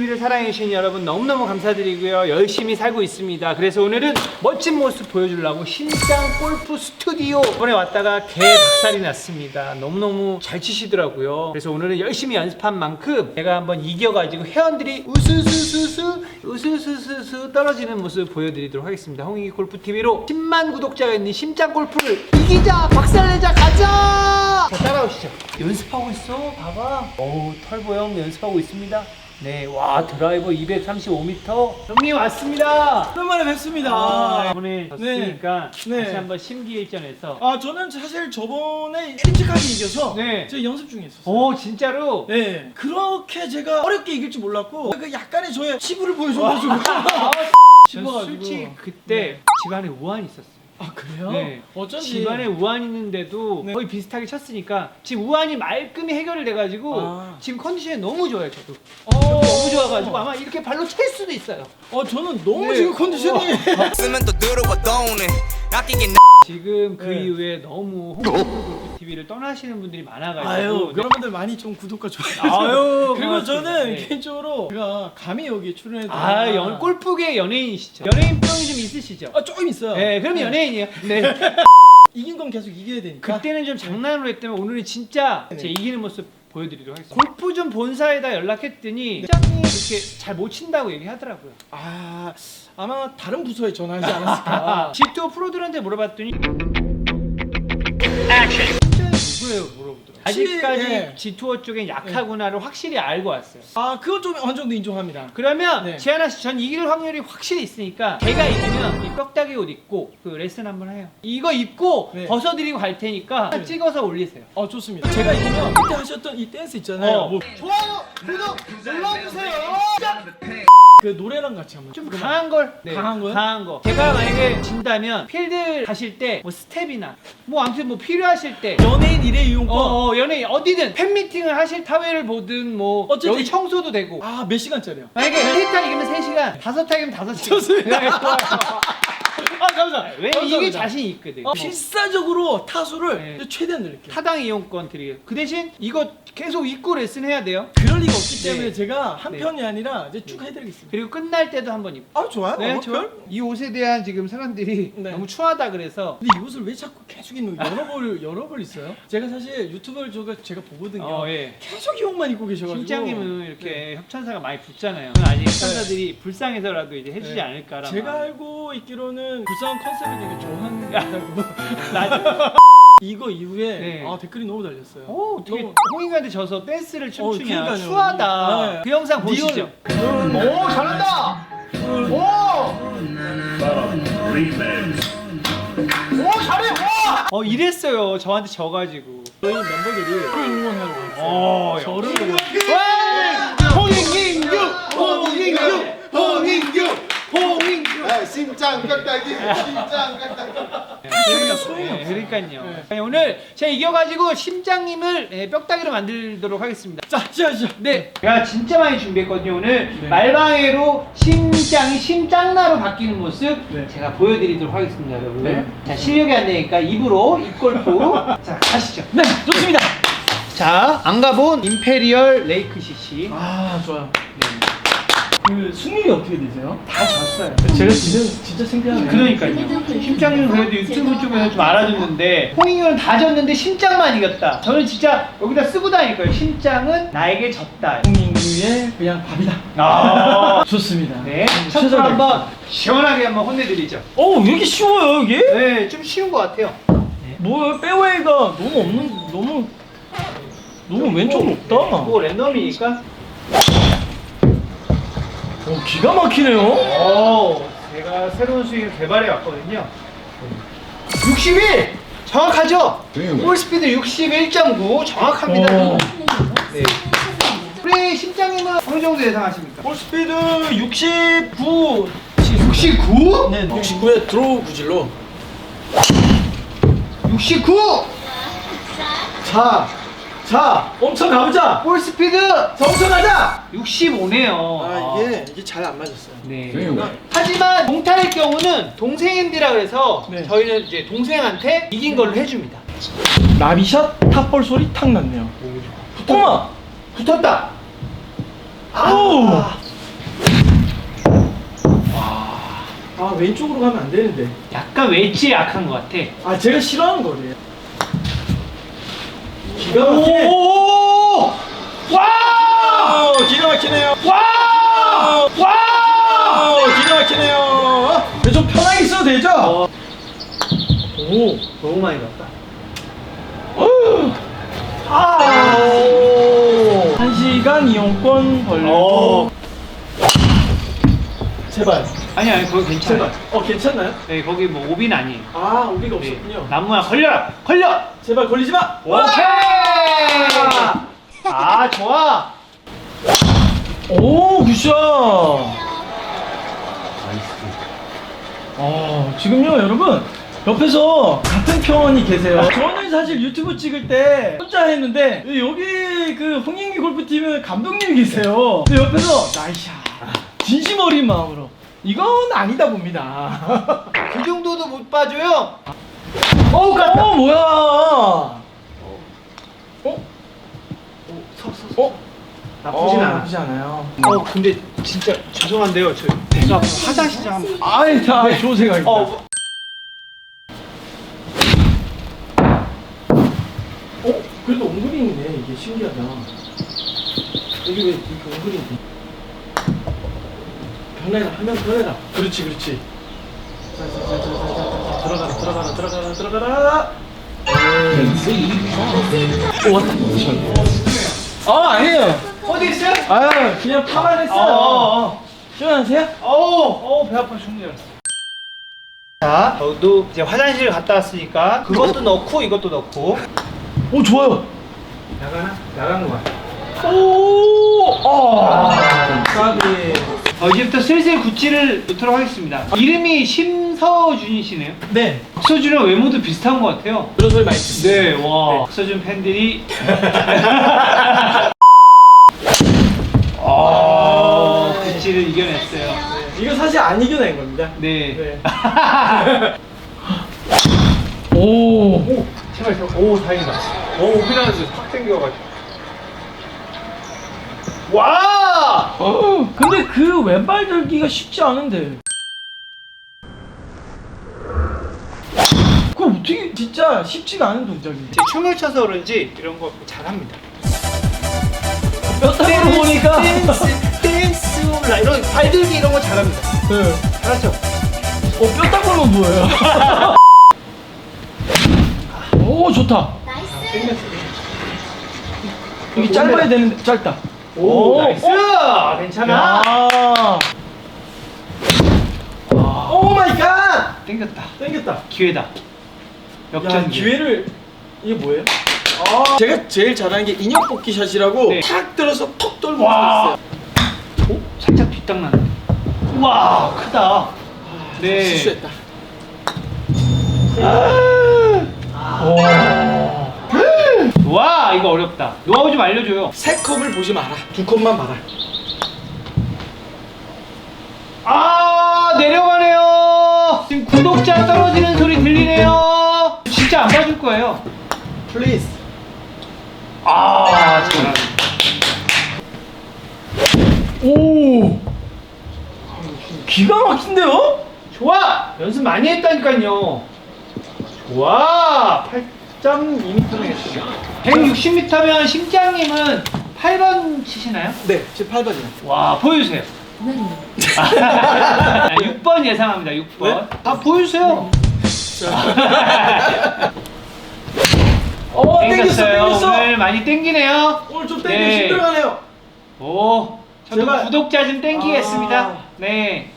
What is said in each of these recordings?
TV를 사랑해주신 여러분 너무너무 감사드리고요. 열심히 살고 있습니다. 그래서 오늘은 멋진 모습 보여주려고 신장 골프 스튜디오 이번에 왔다가 개 박살이 났습니다. 너무너무 잘 치시더라고요. 그래서 오늘은 열심히 연습한 만큼 제가 한번 이겨가지고 회원들이 우수수수수 우수수수수 떨어지는 모습 보여드리도록 하겠습니다. 홍익이 골프 TV로 10만 구독자가 있는 심장 골프를 이기자 박살내자 가자. 자 따라오시죠. 연습하고 있어. 봐봐. 어우 털보 형 연습하고 있습니다. 네, 와 드라이버 235m. 형님 왔습니다. 오랜만에 뵙습니다. 아, 이번에 졌으니까 네. 다시 한번 심기일전에서. 아 저는 사실 저번에 일찍하게 이겨서 네. 제가 연습 중에 있었어요. 오 진짜로. 네 그렇게 제가 어렵게 이길 줄 몰랐고 그 약간의 저의 치부를 보여줘가지고 전 씹어가지고. 솔직히 그때 집안에 우환이 있었어 요. 아 그래요? 네. 어쩐지 집안에 우환 있는데도 네. 거의 비슷하게 쳤으니까 지금 우환이 말끔히 해결이 돼가지고 아. 지금 컨디션이 너무 좋아요 저도 어, 너무 좋아가지고 아마 이렇게 발로 찰 수도 있어요 어 저는 너무 네. 지금 컨디션이 쓰면 또 들어와 도네 아끼긴 지금 그 네. 이후에 너무 홍콩 TV를 떠나시는 분들이 많아가지고 아유 여러분들 많이 좀 구독과 좋아요 아유, 그리고 고맙습니다. 저는 네. 개인적으로 제가 감히 여기 출연해도 아, 연, 골프계 연예인이시죠? 연예인 병이 좀 있으시죠? 아 조금 있어요 네, 그럼 연예인이에요. 네. 이긴 건 계속 이겨야 되니까 그때는 좀 장난으로 했다면 오늘은 진짜 네. 제 이기는 모습 보여드리도록 하겠습니다. 골프 좀 본사에다 연락했더니 시장이 이렇게 잘 못 친다고 얘기하더라고요. 아 아마 다른 부서에 전화하지 않았을까 G2 프로들한테 물어봤더니 누구예요? 물어보더라고요. 아직까지 예. G2 쪽엔 약하구나를 확실히 알고 왔어요. 아 그건 좀 어느 정도 인정합니다 그러면 네. 지하나 씨, 전 이길 확률이 확실히 있으니까 걔가 이기면 이 뼈다귀 옷 입고 그 레슨 한번 해요. 이거 입고 네. 벗어드리고 갈 테니까 네. 찍어서 올리세요. 어 좋습니다. 제가 이기면 그때 하셨던 이 댄스 있잖아요. 어. 뭐, 좋아요, 구독 눌러주세요. 그 노래랑 같이 한번 좀. 강한 걸. 강한 거요? 강한 거. 제가 만약에 진다면 필드 가실 때 뭐 스텝이나 뭐 아무튼 뭐 필요하실 때 연예인 일회 이용권. 어, 어 연예인 어디든 팬미팅을 하실 타회를 보든 뭐 어쨌든 여기 청소도 되고 아 몇 시간짜리요? 만약에 세타 이기면 3시간 다섯 타 이기면 5시간 좋습니다. 네. 아 감사합니다. 왜 감사합니다. 이게 자신 있거든 어, 필사적으로 타수를 네. 최대한 늘릴게요. 타당 이용권 드리게요 그 대신 이거 계속 입고 레슨 해야 돼요 그럴 리가 없기 때문에 네. 제가 한 네. 편이 아니라 이제 쭉 해드리겠습니다. 그리고 끝날 때도 한번 입고 아 좋아요. 네 어, 좋아요 별? 이 옷에 대한 지금 사람들이 네. 너무 추하다 그래서 근데 이 옷을 왜 자꾸 계속 입는 거예요? 여러 벌 여러 벌 있어요? 제가 사실 유튜브를 제가 제가 보거든요. 어, 예. 계속 이 옷만 입고 계셔가지고. 심장님은 이렇게 협찬사가 많이 붙잖아요. 아직 협찬사들이 불쌍해서라도 이제 해주지 네. 않을까라는. 제가 마음. 알고 있기로는 불쌍한 컨셉을 되게 좋아한다고. 나 이거 이후에 네. 아 댓글이 너무 달렸어요. 오, 어떻게 너무- 홍인가한테 져서 댄스를 춤추냐. 그러니까요. 추하다. 네. 그 영상. 보시죠. 오, 잘한다. 오, 오, 잘해. 와. 어, 이랬어요. 저한테 져가지고. 저희 멤버들이 그 왔어요. 어, 저를 와! 홍인규, 홍인규, 홍인규, 홍인규. 아, 심장 뼈다귀 심장 뼈다귀 그러니까 소용이 네, 없어요. 그러니까요. 네. 아니, 오늘 제가 이겨가지고 심장님을 예, 뼈다귀로 만들도록 하겠습니다. 자, 시작하시죠. 네, 제가 진짜 많이 준비했거든요. 오늘 네. 말방해로 심장이 심장나로 바뀌는 모습 네. 제가 보여드리도록 하겠습니다, 여러분. 네. 자, 실력이 안 되니까 입으로 입골프. 자, 가시죠. 네, 좋습니다. 자, 안 가본 임페리얼 레이크 CC. 아, 좋아요. 네. 그 승률이 어떻게 되세요? 다 졌어요. 제가 진짜 진짜 창피하네요. 그러니까요. 심장님은 그래도 유튜브 쪽에서 좀 알아줬는데 홍인규는 다 졌는데 심장만 이겼다. 저는 진짜 여기다 쓰고 다니까요. 심장은 나에게 졌다. 홍인규의 그냥 밥이다. 아. 좋습니다. 네. 음, 첫 최선을 한번 시원하게 한번 혼내드리죠. 어, 왜 이렇게 쉬워요, 이게? 네, 좀 쉬운 것 같아요. 뭐야, 빼웨이가 너무 없는 너무 너무 왼쪽 높다. 뭐 랜덤이니까. 어, 기가 막히네요. 오, 제가 새로운 스윙을 개발해 왔거든요. 61! 정확하죠? 볼 스피드 61.9 정확합니다. 오. 네. 우리 심장님은 어느 정도 예상하십니까? 볼 스피드 69. 69? 네, 69에 드로우 구질로. 69! 자, 자, 엄청 가보자. 볼 스피드 엄청 가자. 65네요. 아, 이게 이게 잘 안 맞았어요. 네. 하지만 동타일 경우는 동생인디라 그래서 네. 저희는 이제 동생한테 이긴 걸로 해줍니다. 나비샷 탑볼 소리 탁 났네요. 어머, 붙었다. 오! 아 왼쪽으로 가면 안 되는데. 약간 웨지에 약한 것 같아. 아 제가 싫어하는 거래요. 기가 막히네. 오! 와! 기가 막히네요. 와! 와! 기가 막히네요. 근데 좀 편하게 있어도 되죠? 오. 너무 많이 갔다. 아! 한 시간 이용권 벌고. 어. 제발. 아니 아니 거기 괜찮아. 제발. 어 괜찮나요? 네 거기 뭐 오비는 아니에요. 아 우리가 네. 없었군요. 나무야 걸려라 걸려. 제발 걸리지 마. 오케이. 아 좋아. 오 굿샷. 아 지금요 여러분 옆에서 같은 편이 계세요. 저는 사실 유튜브 찍을 때 혼자 했는데 여기 그 홍인기 골프팀은 감독님이 계세요. 근데 옆에서 나이샤 진심 어린 마음으로 이건 아니다 봅니다. 그 정도도 못 봐줘요. 오 갔다. 어 뭐야? 어? 어? 나쁘진 어, 않아. 나쁘지 않아요. 어 근데 진짜 죄송한데요. 저 아파. 화장실 좀 한번. 아이 다 좋은 생각입니다. 어. 어? 그래도 옹그린이네 이게 신기하다 여기 왜 이렇게 옹그린이 변해라 하면 변해라 그렇지 그렇지 자자자자자자 들어가라 들어가라 들어가라 들어가라 오 왔다 아 아니에요 어디 있어요? 아 그냥 파만 어, 했어요 어, 시원하세요? 어, 어, 배 아파 알았어. 자, 저도 이제 화장실 갔다 왔으니까 그것도 넣고 이것도 넣고 오 좋아요 나가나? 나가는 거야. 오! 아, 까비. 어, 이제부터 슬슬 구찌를 넣도록 하겠습니다. 이름이 심서준이시네요. 네. 박서준이랑 외모도 비슷한 것 같아요. 그런 소리 많이 듣습니다. 네, 와. 박서준 팬들이. 아, 구찌를 이겨냈어요. 이거 사실 안 이겨낸 겁니다. 네. 네. 오. 오, 제발, 제발. 오, 다행이다. 오, 오피나스 확 땡겨가지고. 와! 어. 근데 그 왼발 들기가 쉽지 않은데. 그거 어떻게 진짜 쉽지가 않은 동작이지. 제 춤을 춰서 그런지 이런 거 잘합니다. 몇 단으로 보니까. 댄스, 댄스 올라 이런 발들기 이런 거 잘합니다. 네. 잘하죠? 어, 뼈딱 보면 뭐예요? 오, 좋다. 이게 짧아야 되는데 짧다. 오, 오, 나이스! 어? 괜찮아. 야. 오 마이 갓! 땡겼다. 땡겼다. 기회다. 야, 역전 기회를 이게 뭐예요? 아, 제가 제일 잘하는 게 인형 뽑기 샷이라고 네. 탁 들어서 톡 돌고 와. 있어요. 오, 살짝 뒷땅 나네. 와, 크다. 네. 실수했다. 와, 이거 어렵다. 노하우 좀 알려줘요. 세 컵을 보지 마라. 두 컵만 봐라. 아, 내려가네요. 지금 구독자 떨어지는 소리 들리네요. 진짜 안 봐줄 거예요. 플리즈. 아, 잘하네. 오. 기가 막힌데요? 좋아! 연습 많이 했다니까요. 좋아! 8.2m로 했습니다. 160m면 심장님은 8번 치시나요? 네, 지금 8번이요. 와, 보여주세요. 아, 6번 예상합니다, 6번. 네? 아, 보여주세요. 어, 땡겼어, 땡겼어요. 땡겼어. 오늘 많이 땡기네요. 오늘 좀 땡겨 네. 힘들어가네요. 오, 저도 제발. 구독자 좀 땡기겠습니다. 아. 네.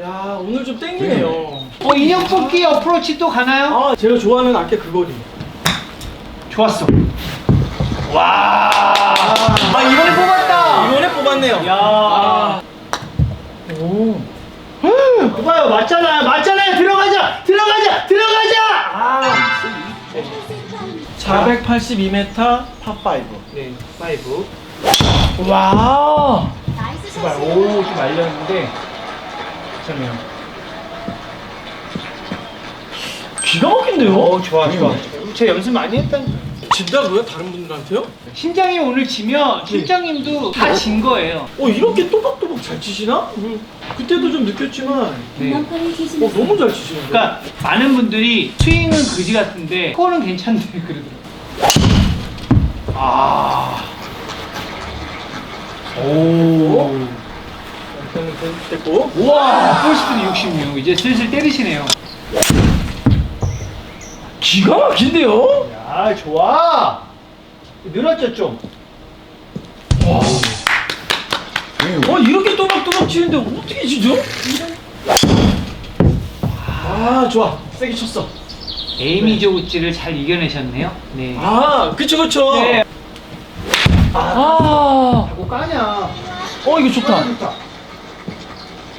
야, 오늘 좀 땡기네요. 어, 인형 뽑기 어프로치 또 가나요? 아, 제가 좋아하는 아까 그 거리. 좋았어. 와. 아, 이번에 뽑았다. 이번에 뽑았네요. 야. 아. 오. 봐요, 맞잖아요, 맞잖아요. 들어가자, 들어가자, 들어가자. 아. 482m 파5. 네, 파이브. 와. 제발, 오, 좀 말렸는데. 잠깐만요. 기가 막힌데요? 오, 좋아, 좋아. 제 연습 많이 했다니까. 진다고요? 다른 분들한테요? 신장님 오늘 지면 신장님도 다 진 거예요. 어 이렇게 또박또박 잘 치시나? 음, 그때도 좀 느꼈지만 네. 어, 너무 잘 치시는데 그러니까 많은 분들이 스윙은 그지 같은데 스코어는 괜찮네 그러더라고요. 아. 오. 일단은 됐고 우와, 풀스피드 66. 이제 슬슬 때리시네요. 기가 막힌데요? 야, 좋아. 늘었죠, 좀. 어 이렇게 또박또박 치는데 어떻게 치죠? 아 좋아 세게 쳤어 에이미 조우치를 잘 이겨내셨네요. 네. 아 그쵸 그쵸 네. 아, 자꾸 까냐. 어 이거 좋다 좋다.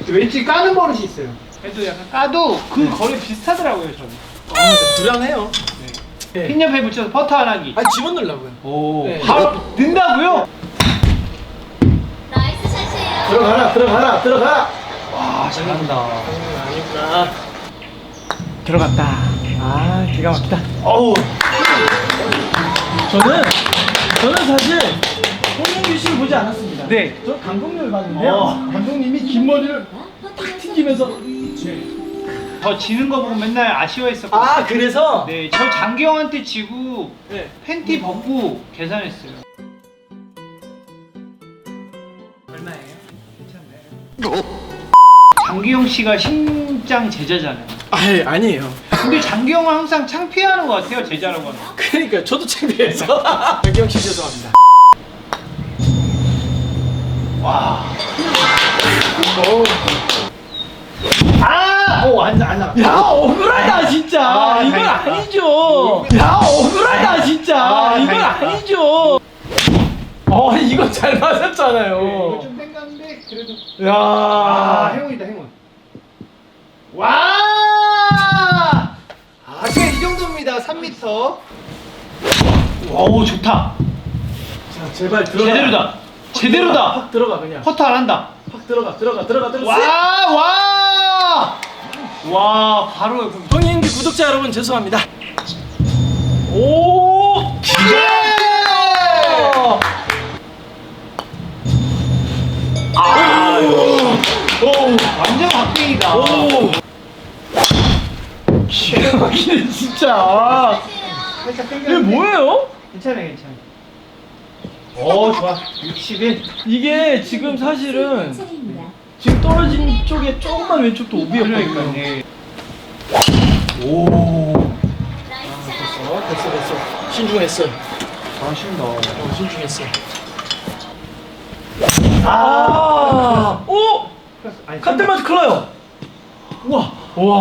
왠지 까는 버릇이 있어요. 그래도 약간 까도 그 거리 비슷하더라고요, 저는. 아 불안해요 네. 핀 옆에 붙여서 퍼터 안 하기. 아 집어넣으려고요 오. 네. 바로 는다고요? 나이스 샷이에요. 들어가라 들어가라 들어가라 와, 잘한다. 아니구나 들어갔다 아 기가 막히다 어우. 저는 저는 사실 홍영규 씨를 보지 않았습니다 네. 저 감독님을 봤는데요 어. 감독님이 긴 머리를 탁 튕기면서 저 지는 거 보고 맨날 아쉬워했었거든요. 아 그래서 네, 저 장기영한테 지고 네. 팬티 벗고 계산했어요. 얼마예요? 괜찮나요? 장기영 씨가 신장 제자잖아요. 아 아니에요 근데 장기영은 항상 창피해하는 것 같아요, 제자라고 하면. 그러니까 저도 창피해서 박기영 씨 죄송합니다 아! 오, 안, 나- 안 나. 야 억울하다 진짜 아, 이건 다행이다. 아니죠 야 억울하다 진짜 아, 이건 다행이다. 아니죠 어 이거 잘 이거 맞았잖아요 좀 땡겼는데, 그래도. 야 아, 행운이다, 행운. 와! 아, 제가 이 정도입니다, 3m. 오, 좋다. 자 제발 들어가 제대로다. 제대로다. 확 들어가 그냥 퍼터 안 한다. 확 들어가 들어가 들어가 들어가 와, 와! 와, 바로 그 홍인기 구독자 여러분 죄송합니다 오 예! 완전 박빙이다. 오 기가 막히네 진짜 살짝 이게. 뭐예요? 괜찮아, 괜찮아. 오, 좋아. 61. 이게 지금 사실은. 지금 떨어진 쪽에 조금만 왼쪽도 오비였거든요 그러니까, 네. 나이스 샷. 어, 됐어 됐어 신중했어 잘하신다. 어, 신중했어 아, 오! 아니, 갓들마트 클라요 우와 우와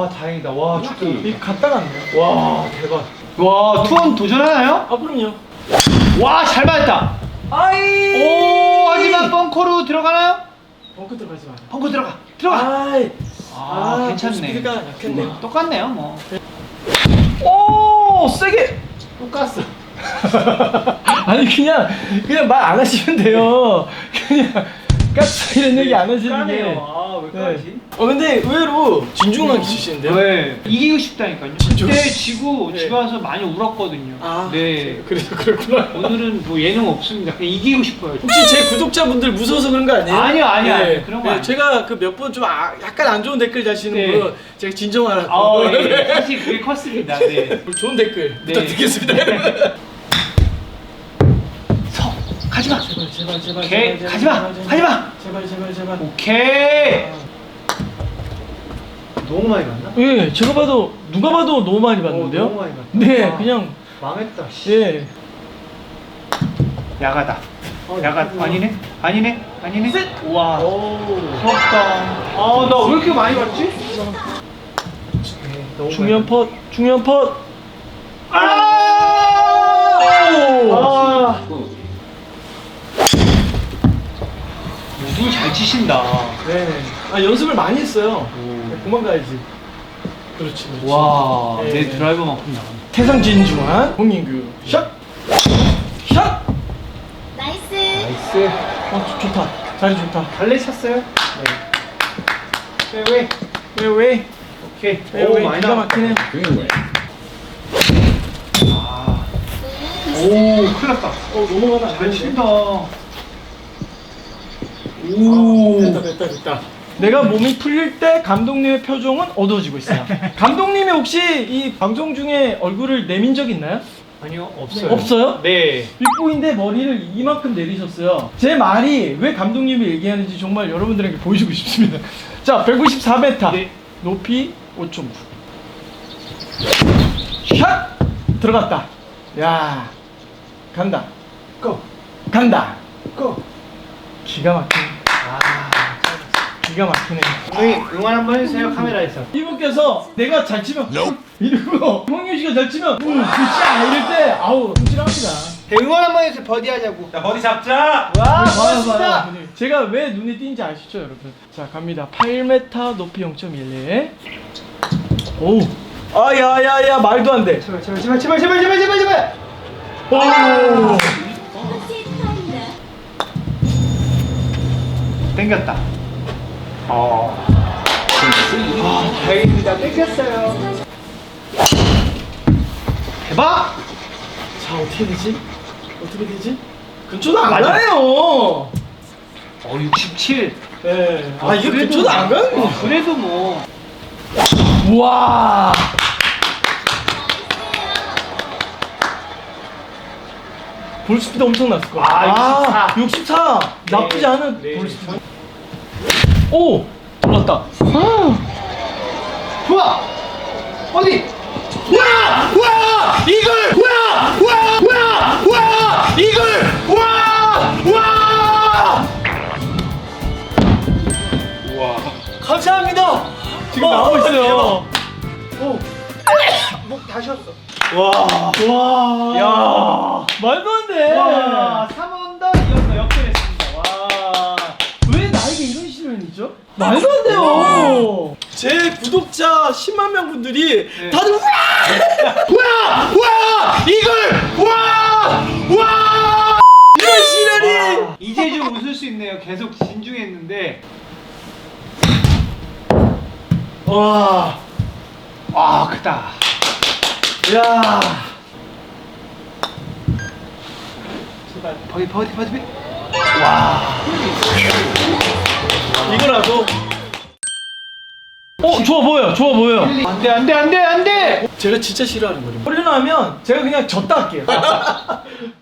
와, 다행이다. 와, 축구. 이거 갔다 갔네요 와 대박 와, 투원 도전하나요? 아 그럼요 와, 잘 맞았다. 아이 오, 하지만 벙커로 들어가나요? 벙커 들어가지 마 벙커 들어가. 들어가. 아이 아, 괜찮네. 스피드가 약했네 뭐, 똑같네요, 뭐. 오 세게 똑같어. 아니 그냥 그냥 말 안 하시면 돼요 그냥 까치 이런 얘기 안 하시는 게 아, 왜 네. 까지? 어 근데 의외로 진중하게 치시는데요? 네. 이기고 싶다니까요. 진짜? 그때 지고 네. 집에 와서 많이 울었거든요. 아 네. 그래서 그렇구나 오늘은 뭐 예능 없습니다. 그냥 이기고 싶어요. 혹시 제 구독자분들 무서워서 그런 거 아니에요? 아니요, 아니요, 아니요. 그런 거 아니에요. 제가 그 몇 번 좀 아, 약간 안 좋은 댓글 다시는 네. 분 제가 진정하라고 아, 예. 사실 그게 컸습니다. 네. 좋은 댓글 네. 부탁드리겠습니다 서, 가지 마. 제발 제발 제발 오케이, 제발, 가지 마. 제발, 가지 마. 제발 제발 제발 오케이. 너무 많이 갔나? 예 제가 봐도 누가 봐도 너무 많이 봤는데요? 어, 너무 많이 봤다. 네 아. 그냥 망했다. 씨. 예 야가다. 야가 아니네? 아니네? 아니네? 와. 오. 부럽다. 아, 나 왜 이렇게 많이 갔지? 중요한 펫 중요한 펫 아! 아! 모두 잘 치신다. 네. 아 연습을 많이 했어요. 그만 가야지. 그렇지. 그렇지. 와, 네, 내 네. 드라이버만큼 나간다. 태상 진중한 홍인규 샷. 샷. 나이스. 나이스. 어 좋- 좋다. 자리 좋다. 달래 쳤어요? 네. 페이웨이. 웨이웨이. 오케이. 웨이웨이 많이 기가. 막히네. 아, 들어갔다. 어 넘어가면 안잘 되는데. 친다. 오. 됐다 됐다 됐다. 내가 몸이 풀릴 때 감독님의 표정은 어두워지고 있어요. 감독님이 혹시 이 방송 중에 얼굴을 내민 적 있나요? 아니요 없어요. 없어요? 네. 윗보인데 머리를 이만큼 내리셨어요. 제 말이 왜 감독님이 얘기하는지 정말 여러분들에게 보여주고 싶습니다. 자, 194m. 네. 높이 5.9. 샷! 들어갔다. 야, 간다. 고. 간다. 고. 기가. 아. 기가 막히네. 감독님 응원 한번 해주세요 카메라에서. 이분께서 내가 잘 치면 이러고 홍윤 씨가 잘 치면 응, 굿샷 이럴 때 아우 흠질합니다. 네, 응원 한번 해주세요 버디 하자고. 자 버디 잡자. 와 고맙습니다. 봐요. 제가 왜 눈에 띄는지 아시죠, 여러분? 자, 갑니다. 8m 높이 0.11. 오. 아, 야, 야, 야, 말도 안 돼. 제발 제발 제발 제발 제발 제발 제발 제발. 오. 다시 타임다. 땡겼다. 어. 아, 다행입니다. 땡겼어요. 대박! 자, 어떻게 되지? 어떻게 되지? 근처도 안 맞아. 가네요. 어, 67. 네. 아, 이게 그래도 근처도 안 가네. 어, 그래도 뭐. 우와. 볼 스피드 엄청 났을 거야. 아, 64. 64. 나쁘지 네, 않은 네. 볼 스피드. 오! 돌았다. 아. 좋아! 어디? 와! 와! 이글! 와! 와! 와! 와! 이글! 와! 와! 와. 감사합니다. 지금 나오고 있어요. 오. 목다 쉬었어. 와. 와. 야. 말도 안 돼. 와, 말도 안 돼요. 제 구독자 10만 명 분들이 네. 다들 와! 와! 와! 이글! 와! 와! 이런 시련이. 와, 이제 좀 웃을 수 있네요. 계속 진중했는데. 와. 아, 크다. 야. 제발 버디 버디 버디. 버디. 이거라도. 어, 좋아 보여. 좋아 보여. 안돼 안돼 안돼 안돼. 제가 진짜 싫어하는 거죠. 홀리 나면 제가 그냥 졌다 할게요.